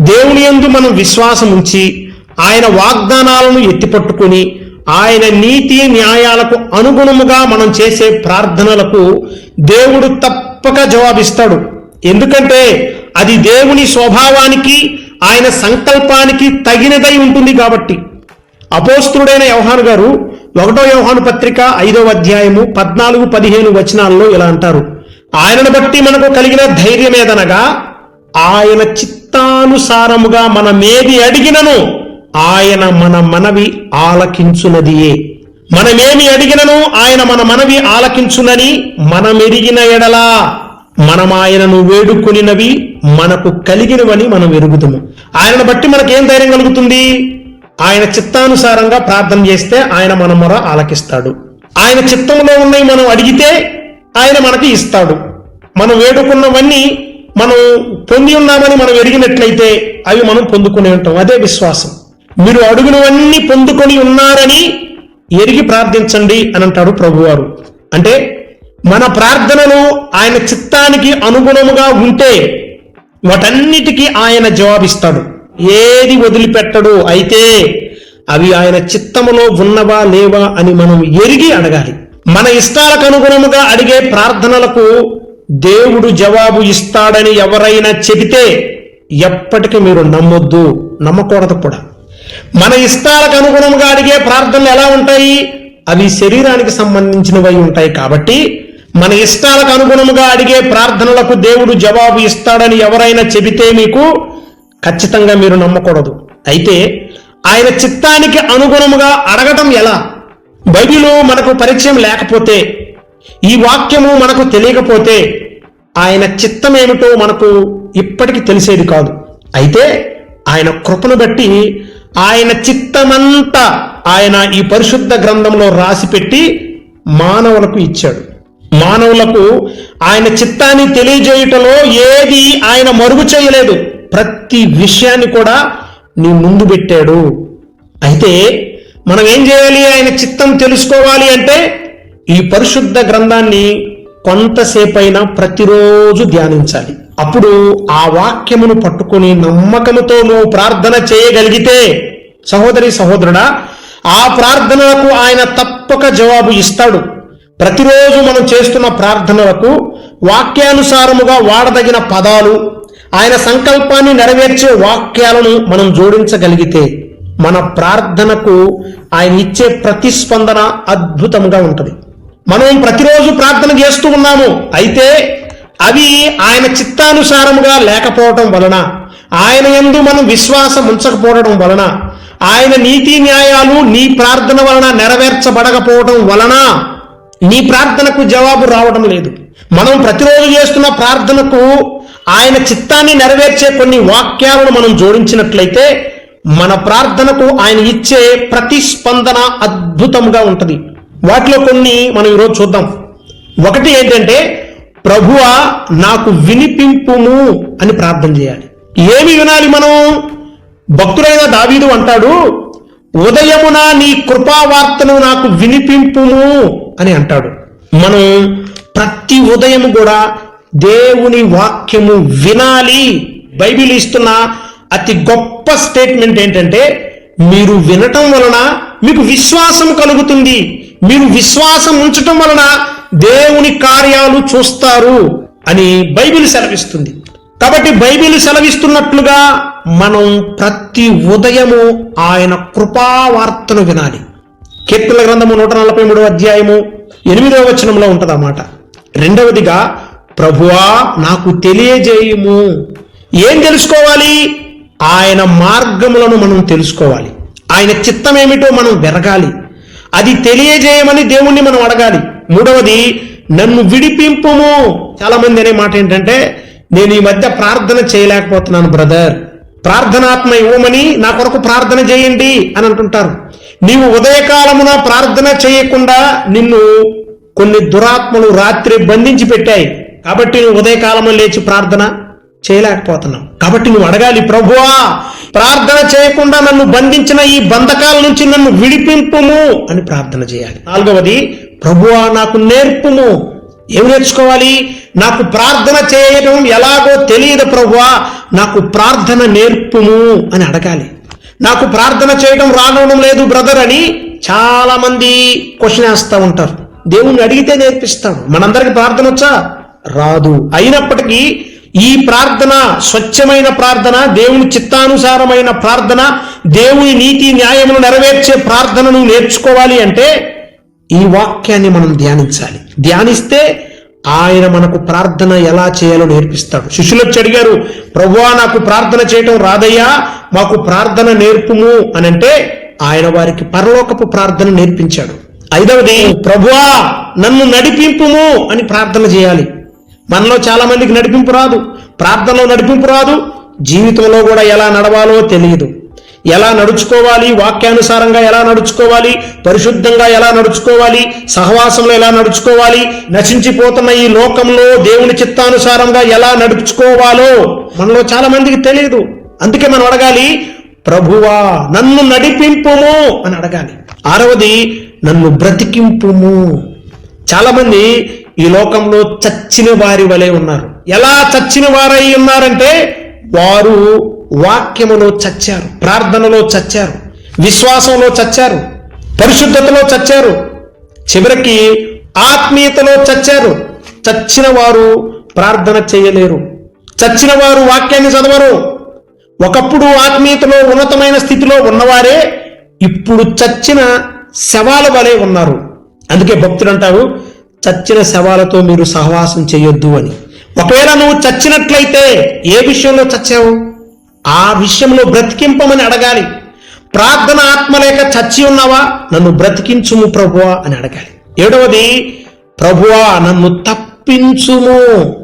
దేవుని యందు మనం విశ్వాసం ఉంచి ఆయన వాగ్దానాలను ఎత్తిపట్టుకుని ఆయన నీతి న్యాయాలకు అనుగుణముగా మనం చేసే ప్రార్థనలకు దేవుడు తప్పక జవాబిస్తాడు. ఎందుకంటే అది దేవుని స్వభావానికి ఆయన సంకల్పానికి తగినదై ఉంటుంది కాబట్టి. అపోస్తుడైన యోహాను గారు ఒకటో యోహాను పత్రిక ఐదవ అధ్యాయము పద్నాలుగు పదిహేను వచనాల్లో ఇలా అంటారు. ఆయనను బట్టి మనకు కలిగిన ధైర్యం ఏదనగా ఆయన చిత్తానుసారముగా మనమేది అడిగినను ఆయన మన మనవి ఆలకించునదియే. మనమేమి అడిగినను ఆయన మన మనవి ఆలకించునని మనమెరిగిన ఎడలా మనం ఆయనను వేడుకొనినవి మనకు కలిగినవని మనం ఎరుగుదము. ఆయనను బట్టి మనకేం ధైర్యం కలుగుతుంది? ఆయన చిత్తానుసారంగా ప్రార్థన చేస్తే ఆయన మన మొర ఆలకిస్తాడు. ఆయన చిత్తంలో ఉన్నవి మనం అడిగితే ఆయన మనకి ఇస్తాడు. మనం వేడుకున్నవన్నీ మనం పొంది ఉన్నామని మనం ఎరిగినట్లయితే అవి మనం పొందుకునే ఉంటాం. అదే విశ్వాసం. మీరు అడుగునవన్నీ పొందుకొని ఉన్నారని ఎరిగి ప్రార్థించండి అని అంటాడు ప్రభువారు. అంటే మన ప్రార్థనలు ఆయన చిత్తానికి అనుగుణముగా ఉంటే వాటన్నిటికీ ఆయన జవాబిస్తాడు. ఏది వదిలిపెట్టడు అయితే అవి ఆయన చిత్తములో ఉన్నవా లేవా అని మనం ఎరిగి అడగాలి. మన ఇష్టాలకు అనుగుణముగా అడిగే ప్రార్థనలకు దేవుడు జవాబు ఇస్తాడని ఎవరైనా చెబితే ఎప్పటికీ మీరు నమ్మొద్దు నమ్మకూడదు కూడా. మన ఇష్టాలకు అనుగుణంగా అడిగే ప్రార్థనలు ఎలా ఉంటాయి? అవి శరీరానికి సంబంధించినవై ఉంటాయి కాబట్టి మన ఇష్టాలకు అనుగుణంగా అడిగే ప్రార్థనలకు దేవుడు జవాబు ఇస్తాడని ఎవరైనా చెబితే మీకు ఖచ్చితంగా మీరు నమ్మకూడదు. అయితే ఆయన చిత్తానికి అనుగుణముగా అడగటం ఎలా? బైబిలో మనకు పరిచయం లేకపోతే ఈ వాక్యము మనకు తెలియకపోతే ఆయన చిత్తమేమిటో మనకు ఇప్పటికి తెలిసేది కాదు. అయితే ఆయన కృపను బట్టి ఆయన చిత్తమంతా ఆయన ఈ పరిశుద్ధ గ్రంథంలో రాసి పెట్టి మానవులకు ఇచ్చాడు. మానవులకు ఆయన చిత్తాన్ని తెలియజేయుటలో ఏది ఆయన మరుగు చేయలేదు. ప్రతి విషయాన్ని కూడా నీ ముందు పెట్టాడు. అయితే మనం ఏం చేయాలి? ఆయన చిత్తం తెలుసుకోవాలి అంటే ఈ పరిశుద్ధ గ్రంథాన్ని కొంతసేపైనా ప్రతిరోజు ధ్యానించాలి. అప్పుడు ఆ వాక్యమును పట్టుకొని నమ్మకముతో నువ్వు ప్రార్థన చేయగలిగితే సహోదరి సహోదరుడా ఆ ప్రార్థనలకు ఆయన తప్పక జవాబు ఇస్తాడు. ప్రతిరోజు మనం చేస్తున్న ప్రార్థనలకు వాక్యానుసారముగా వాడదగిన పదాలు ఆయన సంకల్పాన్ని నెరవేర్చే వాక్యాలను మనం జోడించగలిగితే మన ప్రార్థనకు ఆయన ఇచ్చే ప్రతిస్పందన అద్భుతంగా ఉంటుంది. మనం ప్రతిరోజు ప్రార్థన చేస్తూ ఉన్నాము. అయితే అవి ఆయన చిత్తానుసారముగా లేకపోవటం వలన ఆయన యందు మనం విశ్వాసం ఉంచకపోవడం వలన ఆయన నీతి న్యాయాలు నీ ప్రార్థన వలన నెరవేర్చబడకపోవడం వలన నీ ప్రార్థనకు జవాబు రావడం లేదు. మనం ప్రతిరోజు చేస్తున్న ప్రార్థనకు ఆయన చిత్తాన్ని నెరవేర్చే కొన్ని వాక్యాలను మనం జోడించినట్లయితే మన ప్రార్థనకు ఆయన ఇచ్చే ప్రతిస్పందన అద్భుతంగా ఉంటుంది. వాటిలో కొన్ని మనం ఈరోజు చూద్దాం. ఒకటి ఏంటంటే ప్రభువా నాకు వినిపింపుము అని ప్రార్థన చేయాలి. ఏమి వినాలి మనం? భక్తుడైన దావీదు అంటాడు ఉదయమున నీ కృపావార్తను నాకు వినిపింపుము అని అంటాడు. మనం ప్రతి ఉదయం కూడా దేవుని వాక్యము వినాలి. బైబిల్ ఇస్తున్న అతి గొప్ప స్టేట్మెంట్ ఏంటంటే మీరు వినటం వలన మీకు విశ్వాసం కలుగుతుంది. మీరు విశ్వాసం ఉంచటం వలన దేవుని కార్యాలు చూస్తారు అని బైబిల్ సెలవిస్తుంది. కాబట్టి బైబిల్ సెలవిస్తున్నట్లుగా మనం ప్రతి ఉదయము ఆయన కృపావార్తను వినాలి. కీర్తన గ్రంథము నూట నలభై మూడవ అధ్యాయము ఎనిమిదవ వచనంలో ఉంటదన్నమాట. రెండవదిగా ప్రభువా నాకు తెలియజేయుము. ఏం తెలుసుకోవాలి? ఆయన మార్గములను మనం తెలుసుకోవాలి. ఆయన చిత్తం ఏమిటో మనం వెరగాలి. అది తెలియజేయమని దేవుణ్ణి మనం అడగాలి. మూడవది నన్ను విడిపింపుము. చాలా మంది అనే మాట ఏంటంటే నేను ఈ మధ్య ప్రార్థన చేయలేకపోతున్నాను బ్రదర్. ప్రార్థనాత్మ ఇవ్వమని నా కొరకు ప్రార్థన చేయండి అని అంటుంటారు. నీవు ఉదయకాలమున ప్రార్థన చేయకుండా నిన్ను కొన్ని దురాత్మలు రాత్రి బంధించి పెట్టాయి. కాబట్టి నువ్వు ఉదయకాలము లేచి ప్రార్థన. చేయలేకపోతున్నాం. కాబట్టి నువ్వు అడగాలి ప్రభువా ప్రార్థన చేయకుండా నన్ను బంధించిన ఈ బంధకాల నుంచి నన్ను విడిపింపుము అని ప్రార్థన చేయాలి. నాలుగవది ప్రభువా నాకు నేర్పుము. ఏం నేర్చుకోవాలి? నాకు ప్రార్థన చేయడం ఎలాగో తెలియదు ప్రభువా నాకు ప్రార్థన నేర్పుము అని అడగాలి. నాకు ప్రార్థన చేయడం రావడం లేదు బ్రదర్ అని చాలా మంది క్వశ్చన్ వేస్తూ ఉంటారు. దేవుణ్ణి అడిగితే నేర్పిస్తాడు మనందరికి ప్రార్థన వచ్చా? రాదు. అయినప్పటికీ ఈ ప్రార్థన స్వచ్ఛమైన ప్రార్థన దేవుని చిత్తానుసారమైన ప్రార్థన దేవుని నీతి న్యాయమును నెరవేర్చే ప్రార్థనను నేర్చుకోవాలి అంటే ఈ వాక్యాన్ని మనం ధ్యానించాలి. ధ్యానిస్తే ఆయన మనకు ప్రార్థన ఎలా చేయాలో నేర్పిస్తాడు. శిష్యులు వచ్చి అడిగారు ప్రభువా నాకు ప్రార్థన చేయటం రాదయ్యా మాకు ప్రార్థన నేర్పుము అని అంటే ఆయన వారికి పరలోకపు ప్రార్థన నేర్పించాడు. ఐదవది ప్రభువా నన్ను నడిపింపుము అని ప్రార్థన చేయాలి. మనలో చాలా మందికి నడిపింపు రాదు. ప్రార్థనలో నడిపింపు రాదు. జీవితంలో కూడా ఎలా నడవాలో తెలియదు. ఎలా నడుచుకోవాలి? వాక్యానుసారంగా ఎలా నడుచుకోవాలి? పరిశుద్ధంగా ఎలా నడుచుకోవాలి? సహవాసంలో ఎలా నడుచుకోవాలి? నశించిపోతున్న ఈ లోకంలో దేవుని చిత్తానుసారంగా ఎలా నడుచుకోవాలో మనలో చాలా మందికి తెలియదు అందుకే మనం అడగాలి ప్రభువా నన్ను నడిపింపుము అని అడగాలి. ఆరవది నన్ను బ్రతికింపుము చాలా మంది ఈ లోకంలో చచ్చిన వారి వలె ఉన్నారు. ఎలా చచ్చిన వారై ఉన్నారంటే వారు వాక్యములో చచ్చారు ప్రార్థనలో చచ్చారు విశ్వాసంలో చచ్చారు పరిశుద్ధతలో చచ్చారు చివరికి ఆత్మీయతలో చచ్చారు. చచ్చిన వారు ప్రార్థన చేయలేరు. చచ్చిన వారు వాక్యాన్ని చదవరు. ఒకప్పుడు ఆత్మీయతలో ఉన్నతమైన స్థితిలో ఉన్నవారే ఇప్పుడు చచ్చిన శవాల వలె ఉన్నారు. అందుకే భక్తులు అంటారు చచ్చిన శవాలతో మీరు సహవాసం చేయొద్దు అని. ఒకవేళ నువ్వు చచ్చినట్లయితే ఏ విషయంలో చచ్చావు? ఆ విషయంలో బ్రతికింపమని అడగాలి. ప్రార్థన ఆత్మలేక చచ్చి ఉన్నావా? నన్ను బ్రతికించుము ప్రభువా అని అడగాలి. ఏడవది ప్రభువా నన్ను తప్పించుము.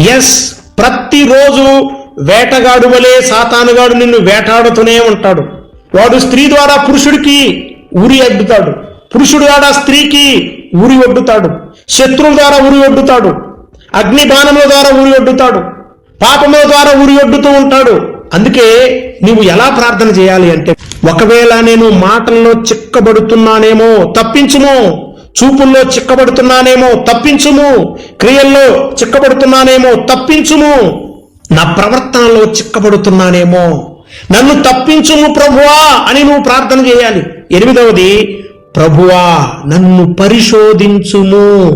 ఎస్ ప్రతిరోజు వేటగాడు వలె సాతానుగాడు నిన్ను వేటాడుతూనే ఉంటాడు. వాడు స్త్రీ ద్వారా పురుషుడికి ఉరి అద్దుతాడు. పురుషుడు ద్వారా స్త్రీకి ఉరి ఒడ్డుతాడు శత్రువుల ద్వారా ఉరి ఒడ్డుతాడు అగ్ని బాణముల ద్వారా ఉరి ఒడ్డుతాడు పాపముల ద్వారా ఉరి ఒడ్డుతూ ఉంటాడు. అందుకే నీవు ఎలా ప్రార్థన చేయాలి అంటే ఒకవేళ నేను మాటల్లో చిక్కబడుతున్నానేమో తప్పించుము చూపుల్లో చిక్కబడుతున్నానేమో తప్పించుము క్రియల్లో చిక్కబడుతున్నానేమో తప్పించుము నా ప్రవర్తనలో చిక్కబడుతున్నానేమో నన్ను తప్పించుము ప్రభువా అని నువ్వు ప్రార్థన చేయాలి. ఎనిమిదవది ప్రభువా నన్ను పరిశోధించుము.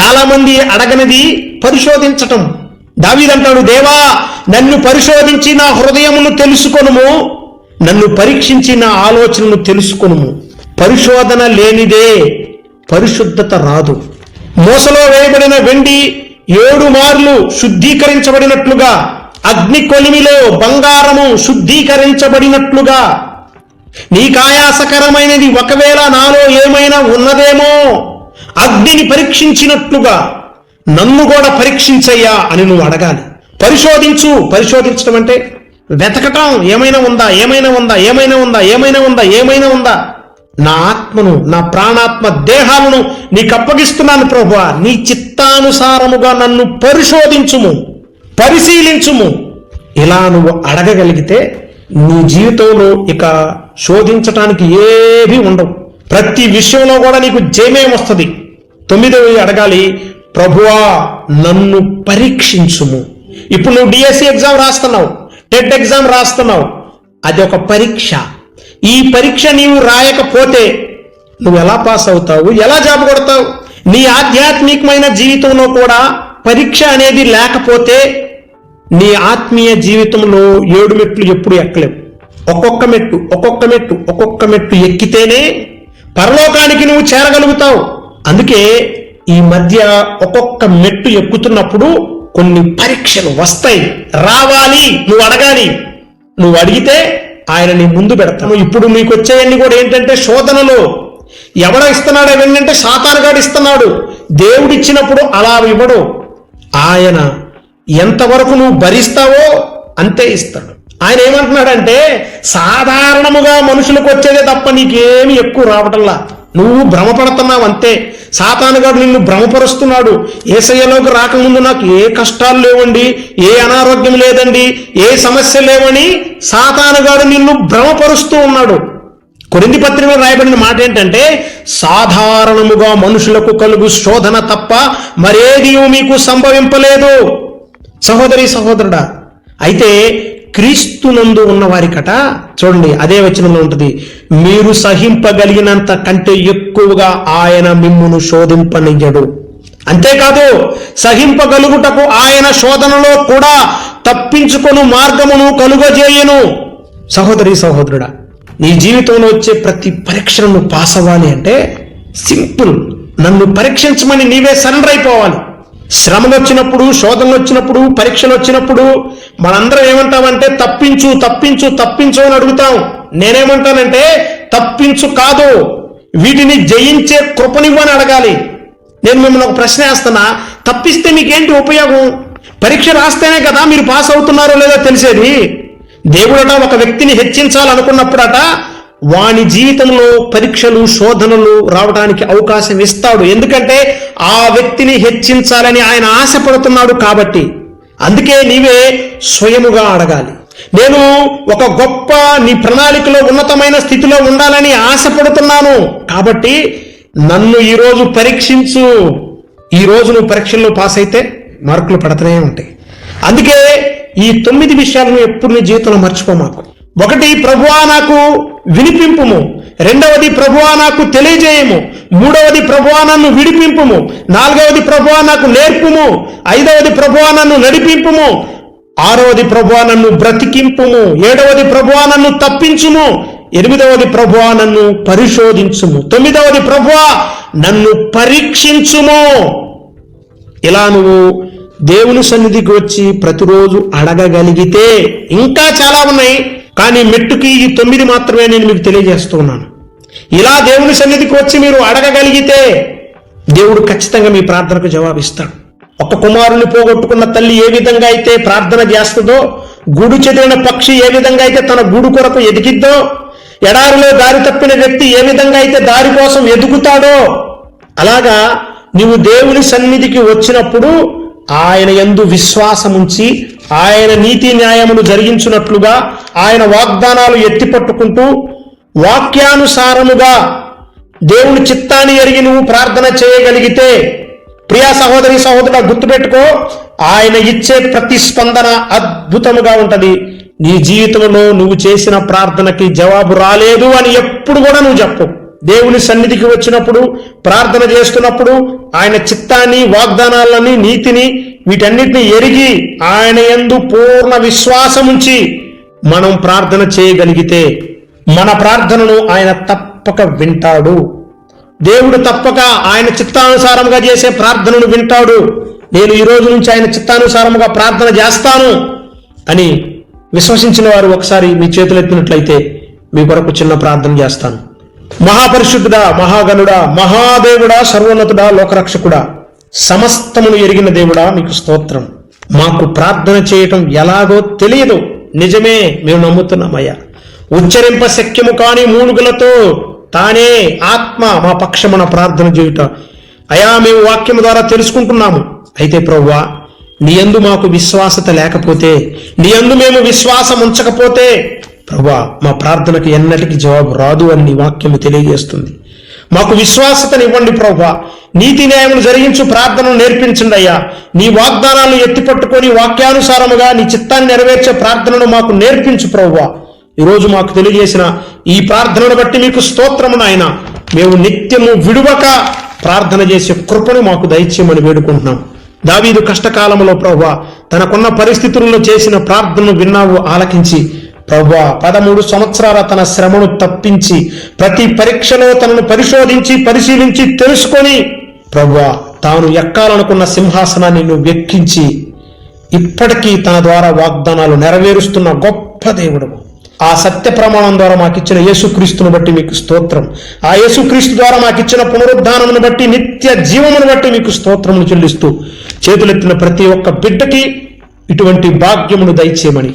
చాలా మంది అడగనిది పరిశోధించటం. దావీదంటాడు దేవా నన్ను పరిశోధించి నా హృదయమును తెలుసుకొనుము. నన్ను పరీక్షించి నా ఆలోచనను తెలుసుకొనుము. పరిశోధన లేనిదే పరిశుద్ధత రాదు. మోసలో వేయబడిన వెండి ఏడు మార్లు శుద్ధీకరించబడినట్లుగా అగ్ని కొలిమిలో బంగారము శుద్ధీకరించబడినట్లుగా నీకాయాసకరమైనది ఒకవేళ నాలో ఏమైనా ఉన్నదేమో అగ్నిని పరీక్షించినట్లుగా నన్ను కూడా పరీక్షించయ్యా అని నువ్వు అడగాలి. పరిశోధించు. పరిశోధించడం అంటే వెతకటం. ఏమైనా ఉందా? ఏమైనా ఉందా? ఏమైనా ఉందా? ఏమైనా ఉందా? ఏమైనా ఉందా? నా ఆత్మను నా ప్రాణాత్మ దేహాలను నీకు అప్పగిస్తున్నాను ప్రభువా. నీ చిత్తానుసారముగా నన్ను పరిశోధించుము. పరిశీలించుము. ఇలా నువ్వు అడగగలిగితే నీ జీవితంలో ఇక శోధించటానికి ఏవి ఉండవు. ప్రతి విషయంలో కూడా నీకు జయమేం వస్తుంది. తొమ్మిదవి అడగాలి ప్రభువా నన్ను పరీక్షించుము. ఇప్పుడు నువ్వు డిఎస్సి ఎగ్జామ్ రాస్తున్నావు టెట్ ఎగ్జామ్ రాస్తున్నావు అది ఒక పరీక్ష. ఈ పరీక్ష నీవు రాయకపోతే నువ్వు ఎలా పాస్ అవుతావు ఎలా జాబ్ కొడతావు? నీ ఆధ్యాత్మికమైన జీవితంలో కూడా పరీక్ష అనేది లేకపోతే నీ ఆత్మీయ జీవితంలో ఏడు మెట్లు ఎప్పుడు ఎక్కలేవు. ఒక్కొక్క మెట్టు ఒక్కొక్క మెట్టు ఒక్కొక్క మెట్టు ఎక్కితేనే పరలోకానికి నువ్వు చేరగలుగుతావు. అందుకే ఈ మధ్య ఒక్కొక్క మెట్టు ఎక్కుతున్నప్పుడు కొన్ని పరీక్షలు వస్తాయి. రావాలి నువ్వు అడగాలి. నువ్వు అడిగితే ఆయన నీ ముందు పెడతాను ఇప్పుడు నీకు వచ్చేవన్నీ కూడా ఏంటంటే శోధనలు. ఎవడ ఇస్తున్నాడు అవన్నీ సాతానుగాడు ఇస్తున్నాడు. దేవుడిచ్చినప్పుడు అలా ఇవ్వడు. ఆయన ఎంతవరకు నువ్వు భరిస్తావో అంతే ఇస్తాడు. ఆయన ఏమంటున్నాడంటే సాధారణముగా మనుషులకు వచ్చేదే తప్ప నీకేమి ఎక్కువ రావటంలా. నువ్వు భ్రమపడుతున్నావు అంతే. సాతానుగాడు నిన్ను భ్రమపరుస్తున్నాడు. ఏసయ్యలోకి రాకముందు నాకు ఏ కష్టాలు లేవండి ఏ అనారోగ్యం లేదండి ఏ సమస్య లేవని సాతానుగాడు నిన్ను భ్రమపరుస్తూ ఉన్నాడు. కొరింది పత్రికలో రాయబడిన మాట ఏంటంటే సాధారణముగా మనుషులకు కలుగు శోధన తప్ప మరేది మీకు సంభవింపలేదు. సహోదరి సహోదరుడా అయితే క్రీస్తునందు ఉన్నవారికట చూడండి అదే వచనంలో ఉంటుంది మీరు సహింపగలిగినంత కంటే ఎక్కువగా ఆయన మిమ్మును శోధింపనియడు అంతేకాదు సహింపగలుగుటకు ఆయన శోధనలో కూడా తప్పించుకొను మార్గమును కలుగజేయను. సహోదరి సహోదరుడా నీ జీవితంలో వచ్చే ప్రతి పరీక్షను పాస్ అవ్వాలి అంటే సింపుల్. నన్ను పరీక్షించమని నీవే సరెండర్ అయిపోవాలి. శ్రమలు వచ్చినప్పుడు శోధనలు వచ్చినప్పుడు పరీక్షలు వచ్చినప్పుడు మనందరం ఏమంటామంటే తప్పించు తప్పించు తప్పించు అని అడుగుతాం. నేనేమంటానంటే తప్పించు కాదు వీటిని జయించే కృపనివ్వని అడగాలి. నేను మిమ్మల్ని ఒక ప్రశ్న వేస్తున్నా తప్పిస్తే మీకేంటి ఉపయోగం? పరీక్ష రాస్తేనే కదా మీరు పాస్ అవుతున్నారో లేదో తెలిసేది. దేవుడట ఒక వ్యక్తిని హెచ్చించాలనుకున్నప్పుడట వాని జీవితంలో పరీక్షలు శోధనలు రావడానికి అవకాశం ఇస్తాడు. ఎందుకంటే ఆ వ్యక్తిని హెచ్చించాలని ఆయన ఆశపడుతున్నాడు కాబట్టి. అందుకే నీవే స్వయముగా అడగాలి. నేను ఒక గొప్ప నీ ప్రణాళికలో ఉన్నతమైన స్థితిలో ఉండాలని ఆశపడుతున్నాను కాబట్టి నన్ను ఈరోజు పరీక్షించు. ఈ రోజు నువ్వు పరీక్షల్లో పాస్ అయితే మార్కులు పడుతూనే ఉంటాయి. అందుకే ఈ తొమ్మిది విషయాలను ఎప్పుడు నీ జీవితంలో మర్చిపో మాకు. ఒకటి ప్రభువా నాకు వినిపింపుము. రెండవది ప్రభువా నాకు తెలియజేయము. మూడవది ప్రభువా నన్ను విడిపింపుము. నాలుగవది ప్రభువా నాకు నేర్పుము. ఐదవది ప్రభువా నన్ను నడిపింపుము. ఆరవది ప్రభువా నన్ను బ్రతికింపుము. ఏడవది ప్రభువా నన్ను తప్పించుము. ఎనిమిదవది ప్రభువా నన్ను పరిశోధించుము. తొమ్మిదవది ప్రభువా నన్ను పరీక్షించుము. ఇలా నువ్వు దేవుని సన్నిధికి వచ్చి ప్రతిరోజు అడగగలిగితే ఇంకా చాలా ఉన్నాయి. కానీ మెట్టుకి ఈ తొమ్మిది మాత్రమే నేను మీకు తెలియజేస్తున్నాను ఇలా దేవుని సన్నిధికి వచ్చి మీరు అడగగలిగితే దేవుడు ఖచ్చితంగా మీ ప్రార్థనకు జవాబిస్తాడు. ఒక కుమారుని పోగొట్టుకున్న తల్లి ఏ విధంగా అయితే ప్రార్థన చేస్తుందో గూడు చెదిరిన పక్షి ఏ విధంగా అయితే తన గూడు కొరకు ఎదిగిద్దో ఎడారిలో దారి తప్పిన వ్యక్తి ఏ విధంగా అయితే దారి కోసం ఎదుగుతాడో అలాగా నీవు దేవుని సన్నిధికి వచ్చినప్పుడు ఆయన ఎందు విశ్వాసముంచి ఆయన నీతి న్యాయములు జరిగించున్నట్లుగా ఆయన వాగ్దానాలు ఎత్తిపట్టుకుంటూ వాక్యానుసారముగా దేవుని చిత్తాన్ని ఎరిగి నువ్వు ప్రార్థన చేయగలిగితే ప్రియా సహోదరి సహోదరుడు గుర్తుపెట్టుకో ఆయన ఇచ్చే ప్రతిస్పందన అద్భుతముగా ఉంటది. నీ జీవితంలో నువ్వు చేసిన ప్రార్థనకి జవాబు రాలేదు అని ఎప్పుడు కూడా నువ్వు చెప్పు. దేవుని సన్నిధికి వచ్చినప్పుడు ప్రార్థన చేస్తున్నప్పుడు ఆయన చిత్తాన్ని వాగ్దానాలని నీతిని వీటన్నిటిని ఎరిగి ఆయన యందు పూర్ణ విశ్వాసముంచి మనం ప్రార్థన చేయగలిగితే మన ప్రార్థనను ఆయన తప్పక వింటాడు. దేవుడు తప్పక ఆయన చిత్తానుసారంగా చేసే ప్రార్థనను వింటాడు. నేను ఈ రోజు నుంచి ఆయన చిత్తానుసారముగా ప్రార్థన చేస్తాను అని విశ్వసించిన వారు ఒకసారి మీ చేతులు ఎత్తినట్లయితే మీ కొరకు చిన్న ప్రార్థన చేస్తాను. మహాపరిశుద్ధుడా మహాగణుడా మహాదేవుడా సర్వోన్నతుడా లోకరక్షకుడా సమస్తమును ఎరిగిన దేవుడా మీకు స్తోత్రం. మాకు ప్రార్థన చేయటం ఎలాగో తెలియదు. నిజమే మేము నమ్ముతున్నామయ్యా. ఉచ్చరింప శక్యము కాని మూలుగులతో తానే ఆత్మ మా పక్షమున ప్రార్థన చేయుట. అయా మేము వాక్యము ద్వారా తెలుసుకుంటున్నాము. అయితే ప్రవ్వా నీ యందు మాకు విశ్వాసత లేకపోతే నీ యందు మేము విశ్వాసం ఉంచకపోతే ప్రభా మా ప్రార్థనకు ఎన్నటికి జవాబు రాదు అని నీ వాక్యము తెలియజేస్తుంది. మాకు విశ్వాసతనివ్వండి ప్రభా. నీతి న్యాయములు జరిగించు ప్రార్థనను నేర్పించండి అయ్యా. నీ వాగ్దానాలను ఎత్తిపట్టుకొని వాక్యానుసారముగా నీ చిత్తాన్ని నెరవేర్చే ప్రార్థనను మాకు నేర్పించు ప్రభా. ఈరోజు మాకు తెలియజేసిన ఈ ప్రార్థనను బట్టి మీకు స్తోత్రము నాయన. మేము నిత్యము విడువక ప్రార్థన చేసే కృపను మాకు దయచేయమని వేడుకుంటున్నాం. దావీదు కష్టకాలంలో ప్రభా తనకున్న పరిస్థితుల్లో చేసిన ప్రార్థనను విన్నావు ఆలకించి ప్రభా పదమూడు సంవత్సరాల తన శ్రమను తప్పించి ప్రతి పరీక్షలో తనను పరిశోధించి పరిశీలించి తెలుసుకొని ప్రభా తాను ఎక్కాలనుకున్న సింహాసనాన్ని నువ్వు వెక్కించి ఇప్పటికీ తన ద్వారా వాగ్దానాలు నెరవేరుస్తున్న గొప్ప దేవుడు. ఆ సత్య ప్రమాణం ద్వారా మాకిచ్చిన యేసుక్రీస్తును బట్టి మీకు స్తోత్రం. ఆ యేసుక్రీస్తు ద్వారా మాకిచ్చిన పునరుద్ధానమును బట్టి నిత్య జీవమును బట్టి మీకు స్తోత్రమును చెల్లిస్తూ చేతులెత్తిన ప్రతి ఒక్క బిడ్డకి ఇటువంటి భాగ్యమును దయచేయమని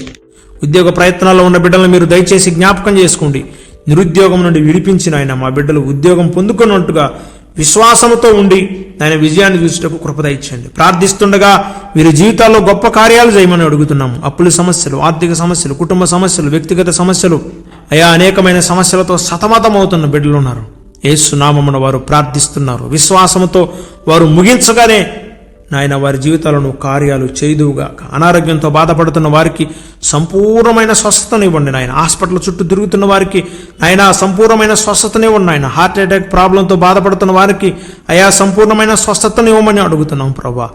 ఉద్యోగ ప్రయత్నాల్లో ఉన్న బిడ్డలను మీరు దయచేసి జ్ఞాపకం చేసుకోండి. నిరుద్యోగం నుండి విడిపించిన ఆయన మా బిడ్డలు ఉద్యోగం పొందుకున్నట్టుగా విశ్వాసముతో ఉండి ఆయన విజయాన్ని చూసేటకు కృపద ఇచ్చండి. ప్రార్థిస్తుండగా వీరి జీవితాల్లో గొప్ప కార్యాలు చేయమని అడుగుతున్నాము. అప్పుల సమస్యలు ఆర్థిక సమస్యలు కుటుంబ సమస్యలు వ్యక్తిగత సమస్యలు అయా అనేకమైన సమస్యలతో సతమతమవుతున్న బిడ్డలు ఉన్నారు. ఏసునామమున వారు ప్రార్థిస్తున్నారు. విశ్వాసముతో వారు ముగించగానే నాయన వారి జీవితాలను కార్యాలు చేయుదువుగాక. అనారోగ్యంతో బాధపడుతున్న వారికి సంపూర్ణమైన స్వస్థతనివ్వండి నాయన. హాస్పిటల్ చుట్టూ తిరుగుతున్న వారికి ఆయన సంపూర్ణమైన స్వస్థతనివ్వండి నాయన. హార్ట్ అటాక్ ప్రాబ్లంతో బాధపడుతున్న వారికి అయా సంపూర్ణమైన స్వస్థతనివ్వమని అడుగుతున్నాం ప్రభా.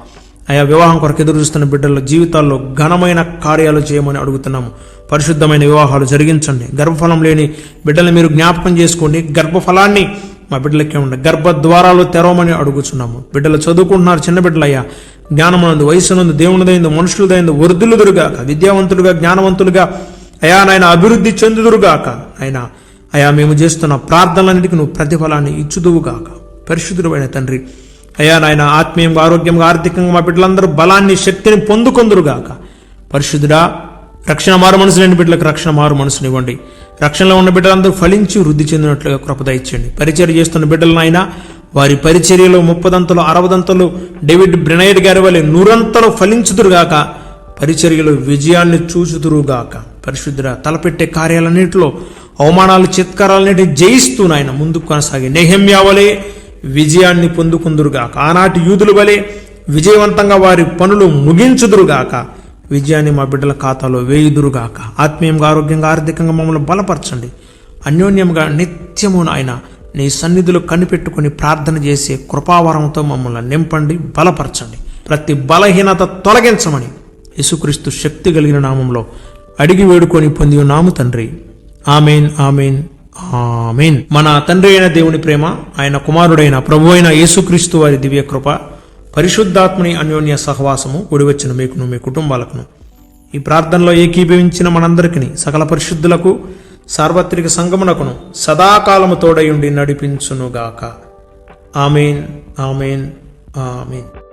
అయా వివాహం కొరకు ఎదురు చూస్తున్న బిడ్డల జీవితాల్లో ఘనమైన కార్యాలు చేయమని అడుగుతున్నాము. పరిశుద్ధమైన వివాహాలు జరిగించండి. గర్భఫలం లేని బిడ్డలు మీరు జ్ఞాపకం చేసుకోండి. గర్భఫలాన్ని మా బిడ్డలకే ఉండే. గర్భద్వారాలు తెరవమని అడుగుతున్నాము బిడ్డలు చదువుకుంటున్నారు చిన్న బిడ్డలయ్యా. జ్ఞానమునందు వయసునందు దేవునిదైంది మనుషులదైంది వృద్ధులుదురుగాక విద్యావంతులుగా జ్ఞానవంతులుగా అయా నాయన అభివృద్ధి చెందుదురుగాక. ఆయన అయా మేము చేస్తున్న ప్రార్థనలన్నిటికీ నువ్వు ప్రతిఫలాన్ని ఇచ్చుదువుగాక. పరిశుద్ధుడైన తండ్రి అయా నాయన ఆత్మీయంగా ఆరోగ్యంగా ఆర్థికంగా మా బిడ్డలందరూ బలాన్ని శక్తిని పొందుకొందురుగాక. పరిశుద్ధుడా రక్షణ మారు మనసు లేని బిడ్డలకు రక్షణ మారు మనసునివ్వండి. రక్షణలో ఉన్న బిడ్డలందరూ ఫలించి వృద్ధి చెందినట్లుగా కృపద ఇచ్చండి పరిచర్య చేస్తున్న బిడ్డలనైనా వారి పరిచర్యలో ముప్పదంతలు అరవదంతలు డేవిడ్ బ్రినైడ్ గారి వలె నూరంతలు ఫలించుదురుగాక పరిచర్యలో విజయాన్ని చూచుదురుగాక. పరిశుద్ధుడ తలపెట్టే కార్యాలన్నింటిలో అవమానాలు చిత్కారాలన్నిటి జయిస్తూ నాయన ముందుకు కొనసాగి. నెహమ్యా వలె విజయాన్ని పొందుకుందురుగాక. ఆనాటి యూదుల వలె విజయవంతంగా వారి పనులు ముగించుదురుగాక. విజయాన్ని మా బిడ్డల ఖాతాలో వేయుదురుగాక. ఆత్మీయంగా ఆరోగ్యంగా ఆర్థికంగా మమ్మల్ని బలపరచండి. అన్యోన్యంగా నిత్యము ఆయన నీ సన్నిధిలో కనిపెట్టుకుని ప్రార్థన చేసే కృపావరంతో మమ్మల్ని నింపండి బలపరచండి. ప్రతి బలహీనత తొలగించమని యేసుక్రీస్తు శక్తి కలిగిన నామంలో అడిగి వేడుకొని పొంది ఉన్నాము తండ్రి. Amen amen amen. మన తండ్రి అయిన దేవుని ప్రేమ ఆయన కుమారుడైన ప్రభు అయిన యేసుక్రీస్తు వారి దివ్య కృప పరిశుద్ధాత్మని అన్యోన్య సహవాసము గుడివచ్చిన మీకును మీ కుటుంబాలకును. ఈ ప్రార్థనలో ఏకీభవించిన మనందరికీ సకల పరిశుద్ధులకు సార్వత్రిక సంగమునకును సదాకాలము తోడయుండి నడిపించునుగాక. Amen amen amen.